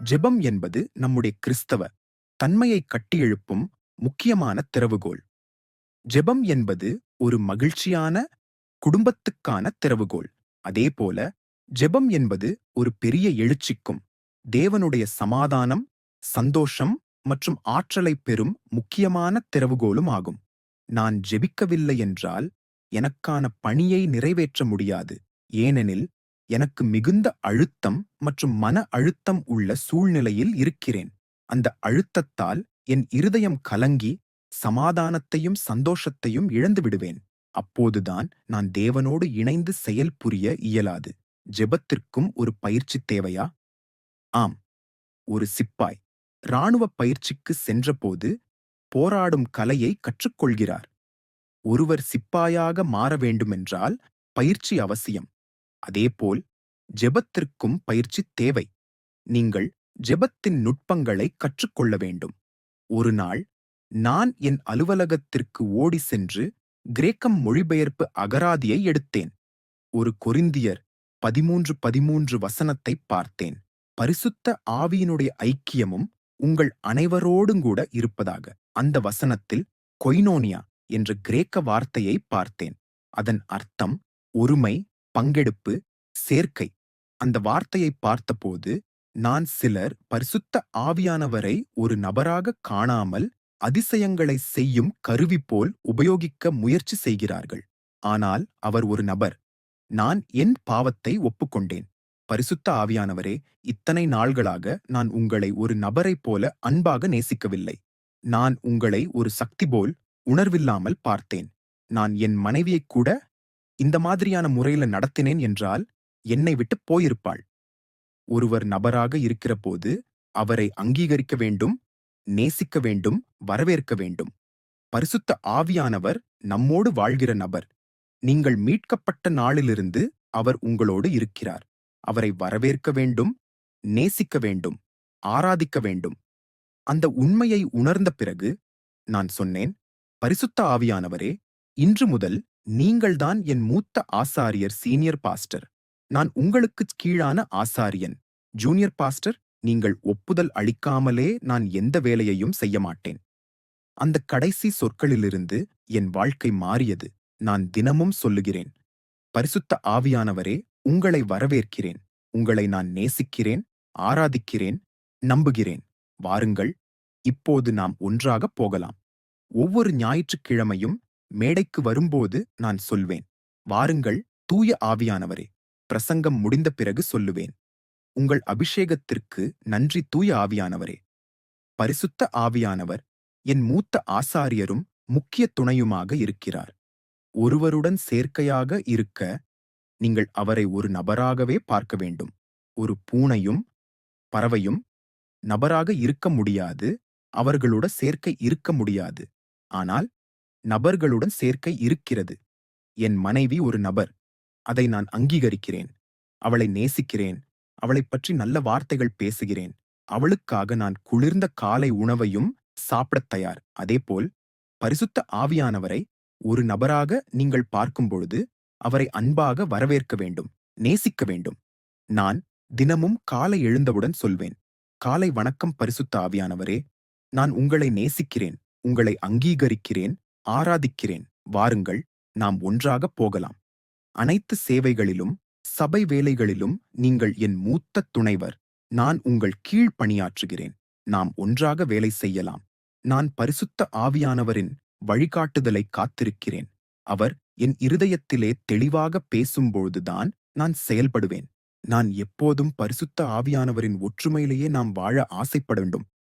ஜெபம் என்பது நம்முடைய கிறிஸ்தவ தன்மையை கட்டியெழுப்பும் முக்கியமான திறவுகோல் ஜெபம் என்பது ஒரு மகிழ்ச்சியான குடும்பத்துக்கான திறவுகோல் அதேபோல ஜெபம் என்பது ஒரு பெரிய எழுச்சிக்கும் தேவனுடைய சமாதானம் சந்தோஷம் மற்றும் ஆற்றலை பெறும் முக்கியமான திறவுகோலும் ஆகும். நான் ஜெபிக்கவில்லை என்றால் எனக்கான பணியை நிறைவேற்ற முடியாது. ஏனெனில் எனக்கு மிகுந்த அழுத்தம் மற்றும் மன அழுத்தம் உள்ள சூழ்நிலையில் இருக்கிறேன். அந்த அழுத்தத்தால் என் இருதயம் கலங்கி சமாதானத்தையும் சந்தோஷத்தையும் இழந்து விடுவேன். அப்போதுதான் நான் தேவனோடு இணைந்து செயல்புரிய இயலாது. ஜெபத்திற்கும் ஒரு பயிற்சி தேவையா? ஆம். ஒரு சிப்பாய். இராணுவ பயிற்சிக்கு சென்றபோது போராடும் கலையை கற்றுக்கொள்கிறார். ஒருவர் சிப்பாயாக மாற வேண்டுமென்றால் பயிற்சி அவசியம். அதேபோல் ஜெபத்திற்கும் பயிற்சி தேவை. நீங்கள் ஜெபத்தின் நுட்பங்களை கற்றுக்கொள்ள வேண்டும். ஒரு நாள் நான் என் அலுவலகத்திற்கு ஓடி சென்று கிரேக்கம் மொழிபெயர்ப்பு அகராதியை எடுத்தேன். ஒரு கொரிந்தியர் பதிமூன்று பதிமூன்று வசனத்தை பார்த்தேன். பரிசுத்த ஆவியினுடைய ஐக்கியமும் உங்கள் அனைவரோடும் கூட இருப்பதாக. அந்த வசனத்தில் கொய்னோனியா என்ற கிரேக்க வார்த்தையை பார்த்தேன். அதன் அர்த்தம் ஒருமை பங்கெடுப்பு சேர்க்கை. அந்த வார்த்தையை பார்த்தபோது நான் சிலர் பரிசுத்த ஆவியானவரை ஒரு நபராக காணாமல் அதிசயங்களை செய்யும் கருவி போல் உபயோகிக்க முயற்சி செய்கிறார்கள். ஆனால் அவர் ஒரு நபர். நான் என் பாவத்தை ஒப்புக்கொண்டேன். பரிசுத்த ஆவியானவரே இத்தனை நாள்களாக நான் உங்களை ஒரு நபரைப் போல அன்பாக நேசிக்கவில்லை. நான் உங்களை ஒரு சக்தி போல் உணர்வில்லாமல் பார்த்தேன். நான் என் மனைவியைக் கூட இந்த மாதிரியான முறையில நடத்தினேன் என்றால் என்னை விட்டு போயிருப்பாள். ஒருவர் நபராக இருக்கிறபோது அவரை அங்கீகரிக்க வேண்டும் நேசிக்க வேண்டும் வரவேற்க வேண்டும். பரிசுத்த ஆவியானவர் நம்மோடு வாழ்கிற நபர். நீங்கள் மீட்கப்பட்ட நாளிலிருந்து அவர் உங்களோடு இருக்கிறார். அவரை வரவேற்க வேண்டும் நேசிக்க வேண்டும் ஆராதிக்க வேண்டும். அந்த உண்மையை உணர்ந்த பிறகு நான் சொன்னேன் பரிசுத்த ஆவியானவரே இன்று முதல் நீங்கள்தான் என் மூத்த ஆசாரியர் சீனியர் பாஸ்டர். நான் உங்களுக்குக் கீழான ஆசாரியன். ஜூனியர் பாஸ்டர் நீங்கள் ஒப்புதல் அளிக்காமலே நான் எந்த வேலையையும் செய்ய மாட்டேன் அந்த கடைசி சொற்களிலிருந்து என் வாழ்க்கை மாறியது. நான் தினமும் சொல்லுகிறேன். பரிசுத்த ஆவியானவரே உங்களை வரவேற்கிறேன். உங்களை நான் நேசிக்கிறேன் ஆராதிக்கிறேன் நம்புகிறேன். வாருங்கள் இப்போது நாம் ஒன்றாக போகலாம். ஒவ்வொரு ஞாயிற்றுக்கிழமையும் மேடைக்கு வரும்போது நான் சொல்வேன். வாருங்கள் தூய ஆவியானவரே. பிரசங்கம் முடிந்த பிறகு சொல்லுவேன். உங்கள் அபிஷேகத்திற்கு நன்றி தூய ஆவியானவரே. பரிசுத்த ஆவியானவர் என் மூத்த ஆசாரியரும் முக்கிய துணையுமாக இருக்கிறார். ஒருவருடன் சேர்க்கையாக இருக்க நீங்கள் அவரை ஒரு நபராகவே பார்க்க வேண்டும். ஒரு பூனையும் பறவையும் நபராக இருக்க முடியாது. அவர்களோட சேர்க்கை இருக்க முடியாது. ஆனால் நபர்களுடன் சேர்க்கை இருக்கிறது. என் மனைவி ஒரு நபர். அதை நான் அங்கீகரிக்கிறேன். அவளை நேசிக்கிறேன். அவளைப் பற்றி நல்ல வார்த்தைகள் பேசுகிறேன். அவளுக்காக நான் குளிர்ந்த காலை உணவையும் சாப்பிடத் தயார். அதேபோல் பரிசுத்த ஆவியானவரை ஒரு நபராக நீங்கள் பார்க்கும்பொழுது அவரை அன்பாக வரவேற்க வேண்டும் நேசிக்க வேண்டும். நான் தினமும் காலை எழுந்தவுடன் சொல்வேன் காலை வணக்கம் பரிசுத்த ஆவியானவரே. நான் உங்களை நேசிக்கிறேன் உங்களை அங்கீகரிக்கிறேன் ஆராதிக்கிறேன். வாருங்கள் நாம் ஒன்றாக போகலாம். அனைத்து சேவைகளிலும் சபை வேலைகளிலும் நீங்கள் என் மூத்த துணைவர். நான் உங்கள் கீழ் பணியாற்றுகிறேன். நாம் ஒன்றாக வேலை செய்யலாம். நான் பரிசுத்த ஆவியானவரின் வழிகாட்டுதலை காத்திருக்கிறேன். அவர் என் இருதயத்திலே தெளிவாக பேசும்பொழுதுதான் நான் செயல்படுவேன். நான் எப்போதும் பரிசுத்த ஆவியானவரின் ஒற்றுமையிலேயே நாம் வாழ ஆசைப்பட வேண்டும்.